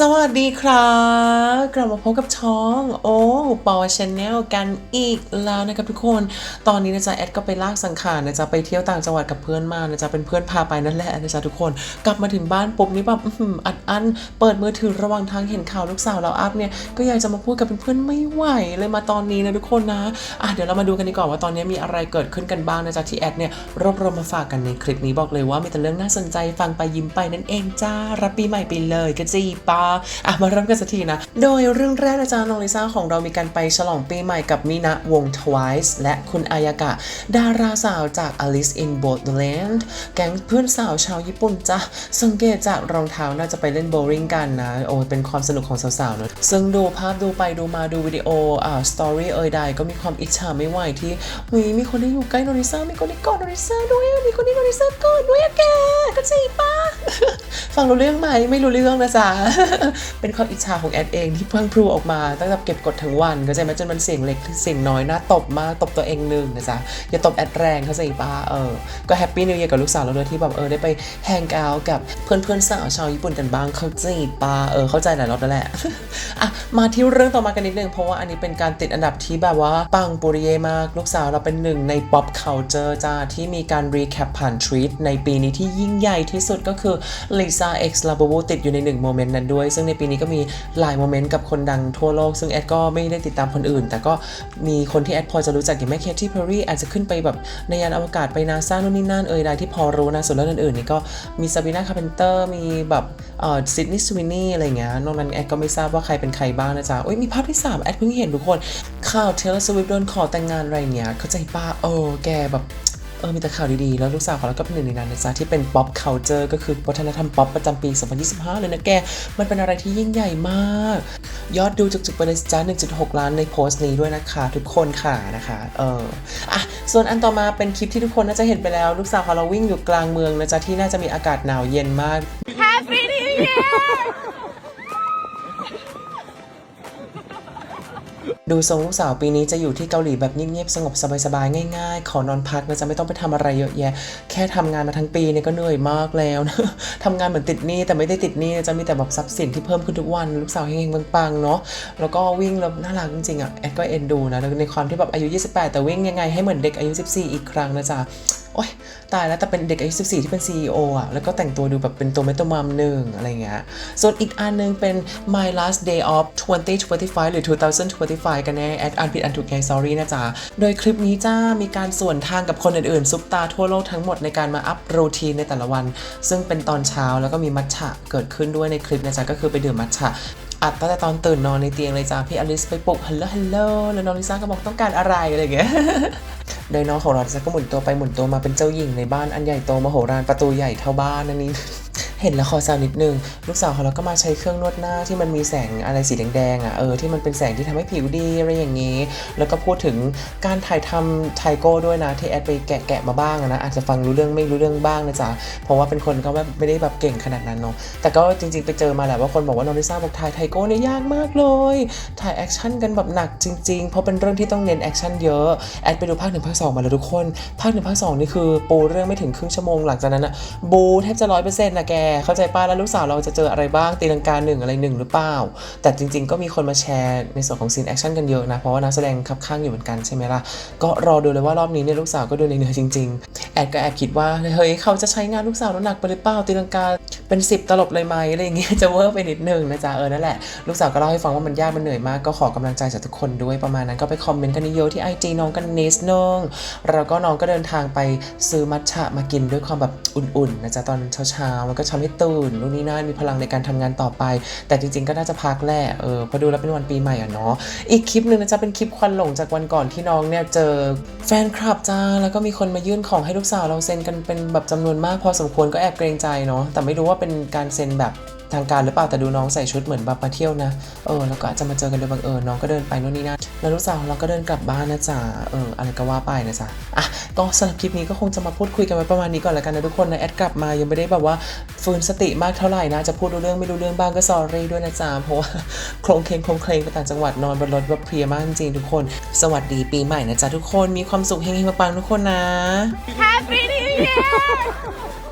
สวัสดีครับกลับมาพบกับช่องโอ้ปอชแนลกันอีกแล้วนะครับทุกคน ตอนนี้นะจ๊ะแอดก็ไปลากสังขารนะจ๊ะไปเที่ยวต่างจังหวัดกับเพื่อนมานะจ๊ะเป็นเพื่อนพาไปนั่นแหละนะจ๊ะทุกคน กลับมาถึงบ้านปุ๊บนี่แบบอัดอั้นเปิดมือถือระหว่างทางเห็นข่าวลูกสาวเราอัพเนี่ยก็อยากจะมาพูดกับเพื่อนๆไม่ไหวเลยมาตอนนี้นะทุกคนนะอะเดี๋ยวเรามาดูกันดีกว่าว่าตอนนี้มีอะไรเกิดขึ้นกันบ้างนะจ๊ะที่แอดเนี่ยรวบรวมมาฝากกันในคลิปนี้บอกเลยว่ามีแต่เรื่องน่าสนใจฟังไปยิ้มไปนั่นเองจ้ารับปีใหม่ไปเลยกระจีปาอะมาเริ่มกันสักทีนะ โดยเรื่องแรกนะจ๊ะน้องลิซ่าของเรามีการไปฉลองปีใหม่กับมินะวง Twice และคุณอายากะ ดาราสาวจาก Alice in Borderland แก๊งเพื่อนสาวชาวญี่ปุ่นจ้ะสังเกตจากรองเท้าน่าจะไปเล่นโบว์ลิ่งกันนะ โอ้ยเป็นความสนุกของสาวๆเนอะซึ่งดูภาพดูไปดูมาดูวิดีโออ่าสตอรี่เอ่ยใดก็มีความอิจฉาไม่ไหวที่หุยมีคนที่อยู่ใกล้โนริซ่ามีคนที่กอดโนริซ่าด้วยมีคนที่โนริซ่ากอดด้วยอะแกก็จีปะ ฟังรู้เรื่องไหมไม่รู้เรื่องนะจ๊ะ เป็นความอิจฉาของแอดเองที่เพิ่งพูออกมาตั้งแต่เก็บกดทั้งวันก็ใจไหมจนมันเสียงเล็กเสียงน้อยน่าตบมากตบตัวเองหนึ่งนะจ๊ะ อย่าตบแอดแรงเข้าใจปะเออ ก็แฮปปี้นิวเยียกับลูกสาวเราด้วยที่แบบเออได้ไปแฮงเอาท์กับเพื่อนเพื่อนสาวชาวญี่ปุ่นกันบ้างเข้าใจปะเออเข้าใจหลายรอบแล้วแหละอะมาที่เรื่องต่อมากันนิดนึงเพราะว่าอันนี้เป็นการติดอันดับที่แบบว่าปังปุริเยมากลูกสาวเราเป็นหนึ่งใน pop culture จ้าที่มีการ recap ผ่านทรีตในปีนี้ที่ยิ่งใหญ่ที่สุดก็คือ Lisa X l a b o b o ติดอยู่ในหนึ่งโมเมนต์นั้นด้วย ซึ่งในปีนี้ก็มีหลายโมเมนต์กับคนดังทั่วโลก ซึ่งแอดก็ไม่ได้ติดตามคนอื่น แต่ก็มีคนที่แอดพอจะรู้จักอย่างแม่เคที่เพอร์รี่อาจจะขึ้นไปแบบในยานอวกาศไปนาซาโน่นนี่นั่นเอ่ยใดที่พอรู้นะส่วนเรื่องอื่นๆนี่ก็มีซาบีนาคาเพนเตอร์มีแบบเอ่อซิดนีย์สวินนี่อะไรเงี้ยนอกนั้นแอดก็ไม่ทราบว่าใครเป็นใครบ้างนะจ๊ะโอ้ยมีภาพที่สามแอดเพิ่งเห็นทุกคนข่าวเทเลสวิฟโดนขอแต่งงานอะไรเงี้ยเขาใจป้าเออแกแบบ เออมีแต่ข่าวดีๆ แล้วลูกสาวของเราก็เป็นหนึ่งในนั้นนะจ๊ะที่เป็น pop culture ก็คือวัฒนธรรมป๊อปประจำปี 2025 เลยนะแก มันเป็นอะไรที่ยิ่งใหญ่มาก ยอดดูจุกๆไปเลยจ้า1.6 ล้านในโพสต์นี้ด้วยนะคะ ทุกคนค่ะนะคะ เอออะส่วนอันต่อมาเป็นคลิปที่ทุกคนน่าจะเห็นไปแล้ว ลูกสาวของเราวิ่งอยู่กลางเมืองนะจ๊ะที่น่าจะมีอากาศหนาวเย็นมาก Happy New Year! ดูทรงลูกสาวปีนี้จะอยู่ที่เกาหลีแบบเงียบๆ สงบสบายๆ ง่ายๆ ขอนอนพักนะจะไม่ต้องไปทำอะไรเยอะแยะ แค่ทำงานมาทั้งปีเนี่ยก็เหนื่อยมากแล้วนะทำงานเหมือนติดหนี้แต่ไม่ได้ติดหนี้จะมีแต่แบบทรัพย์สินที่เพิ่มขึ้นทุกวัน ลูกสาวเฮงๆปังๆ เนาะ แล้วก็วิ่งแล้วน่ารักจริงๆอะแอดก็เอ็นดูนะ ในความที่แบบอายุ 28 แต่วิ่งยังไงให้เหมือนเด็กอายุ 14 อีกครั้งนะจ๊ะ โอ๊ยตายแล้วแต่เป็นเด็กอายุ14 ที่เป็น CEO อะ แล้วก็แต่งตัวดูแบบเป็นตัวเมตตัวมัมหนึ่งอะไรเงี้ย ส่วนอีกอันนึงเป็น My Last Day of 2025 หรือ 2025 กันแน่แอดอ่านผิดอันถูกไง sorry นะจ๊ะ โดยคลิปนี้จ้ามีการส่วนทางกับคนอื่นๆ ซุปตาทั่วโลกทั้งหมดในการมาอัพรูทีนในแต่ละวัน ซึ่งเป็นตอนเช้าแล้วก็มีมัทฉะเกิดขึ้นด้วยในคลิปนะจ๊ะก็คือไปดื่มมัทฉะอัดตั้งแต่ตอนตื่นนอนในเตียงเลยจ้าพี่อลิสไปปลุกฮัลโหลฮัลโหลแล้วน้องลิซ่าก็บอกต้องการอะไรอะไรเงี้ย โดยน้องของเราจะก็หมุนตัวไปหมุนตัวมาเป็นเจ้าหญิงในบ้านอันใหญ่โตมโหฬารประตูใหญ่เท่าบ้านอันนี้ เห็นแล้วขอแซวนิดนึง ลูกสาวของเราก็มาใช้เครื่องนวดหน้าที่มันมีแสงอะไรสีแดงๆอะเออที่มันเป็นแสงที่ทำให้ผิวดีอะไรอย่างนี้ แล้วก็พูดถึงการถ่ายทำไทโก้ด้วยนะที่แอดไปแกะๆมาบ้างนะอาจจะฟังรู้เรื่องไม่รู้เรื่องบ้างนะจ๊ะเพราะว่าเป็นคนก็ไม่ได้แบบเก่งขนาดนั้นเนาะแต่ก็จริงๆไปเจอมาแหละว่าคนบอกว่าน้องลิซ่าบอกถ่ายไทโก้เนี่ยยากมากเลยถ่ายแอคชั่นกันแบบหนักจริงๆ เพราะเป็นเรื่องที่ต้องเน้นแอคชั่นเยอะแอดไปดูภาคหนึ่งภาคสองมาแล้วทุกคนภาคหนึ่งภาคสองนี่คือปูเรื่องไม่ถึงครึ่งชั่วโมงหลังจากนั้นอะบูแทบจะร้อยเปอร์เซ็นต์นะแกเข้าใจป้าแล้วลูกสาวเราจะเจออะไรบ้างตีลังกาหนึ่งอะไรหนึ่งหรือเปล่า แต่จริง ๆ ก็มีคนมาแชร์ในส่วนของซีนแอคชั่นกันเยอะนะ เพราะว่านักแสดงคับข้างอยู่เหมือนกันใช่ไหมล่ะ ก็รอดูเลยว่ารอบนี้เนี่ยลูกสาวก็ดูในเนื้อจริง ๆ แอดก็แอบคิดว่าเฮ้ยเขาจะใช้งานลูกสาวแล้วหนักไปหรือเปล่าตีลังกา เป็น 10 ตลบเลยไหมอะไรอย่างเงี้ยจะเวอร์ไปนิดนึงนะจ๊ะเออนั่นแหละ ลูกสาวก็เล่าให้ฟังว่ามันยากมันเหนื่อยมากก็ขอกำลังใจจากทุกคนด้วยประมาณนั้นก็ไปคอมเมนต์กันเยอะที่ IG น้องกันนิดนึงแล้วก็น้องก็เดินทางไปซื้อมัทฉะมากินด้วยความแบบอุ่นๆนะจ๊ะตอนเช้าๆมันก็ทำให้ตื่นนู่นนี่นั่นมีพลังในการทำงานต่อไป แต่จริงๆก็น่าจะพักแหละเออพอดูแล้วเป็นวันปีใหม่อะเนาะอีกคลิปหนึ่งนะจ๊ะเป็นคลิปควันหลงจากวันก่อนที่น้องเนี่ยเจอแฟนคลับจ้าแล้วก็มีคนมายื่นของให้ลูกสาวเราเซ็นกันเป็นแบบจำนวนมากพอสมควรก็แอบเกรงใจเนาะแต่ไม่รู้ว่าเป็นการเซ็นแบบทางการหรือเปล่าแต่ดูน้องใส่ชุดเหมือนแบบมาเที่ยวนะ เออแล้วก็อาจจะมาเจอกันโดยบังเอิญน้องก็เดินไปโน่นนี่นั่นแล้วลูกสาวของเราก็เดินกลับบ้านนะจ๊ะเอออะไรก็ว่าไปนะจ๊ะอะก็สำหรับคลิปนี้ก็คงจะมาพูดคุยกันไว้ประมาณนี้ก่อนล้วกันนะทุกคนนะแอดกลับมายังไม่ได้แบบว่าฟื้นสติมากเท่าไหร่นะจะพูดรู้เรื่องไม่รู้เรื่องบ้างก็สอรี่ด้วยนะจ๊ะเพราะว่าโครงเคงโครงเคลงไปต่างจังหวัดนอนบนรถแบบเพลียมากจริงทุกคน สวัสดีปีใหม่นะจ๊ะทุกคนมีความสุขเฮงๆปังๆทุกคนนะ Happy New Year!